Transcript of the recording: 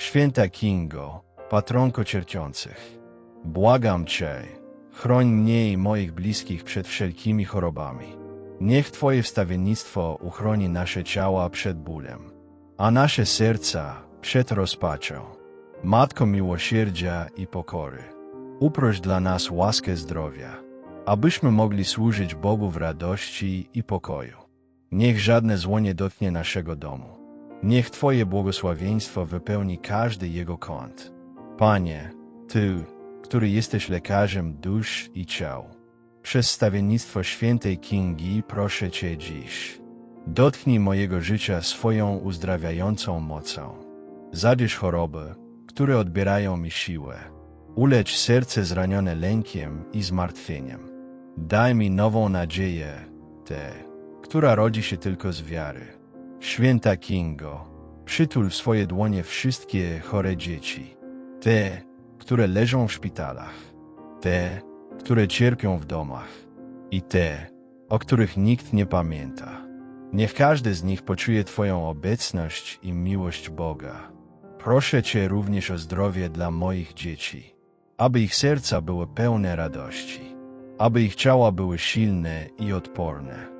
Święta Kingo, patronko cierpiących, błagam Cię, chroń mnie i moich bliskich przed wszelkimi chorobami. Niech Twoje wstawiennictwo uchroni nasze ciała przed bólem, a nasze serca przed rozpaczą. Matko miłosierdzia i pokory, uproś dla nas łaskę zdrowia, abyśmy mogli służyć Bogu w radości i pokoju. Niech żadne zło nie dotknie naszego domu. Niech Twoje błogosławieństwo wypełni każdy jego kąt. Panie, Ty, który jesteś lekarzem dusz i ciał, przez stawiennictwo świętej Kingi proszę Cię dziś. Dotknij mojego życia swoją uzdrawiającą mocą. Zadysz choroby, które odbierają mi siłę. Ulecz serce zranione lękiem i zmartwieniem. Daj mi nową nadzieję, tę, która rodzi się tylko z wiary. Święta Kingo, przytul w swoje dłonie wszystkie chore dzieci. Te, które leżą w szpitalach. Te, które cierpią w domach. I te, o których nikt nie pamięta. Niech każdy z nich poczuje Twoją obecność i miłość Boga. Proszę Cię również o zdrowie dla moich dzieci, aby ich serca były pełne radości, aby ich ciała były silne i odporne,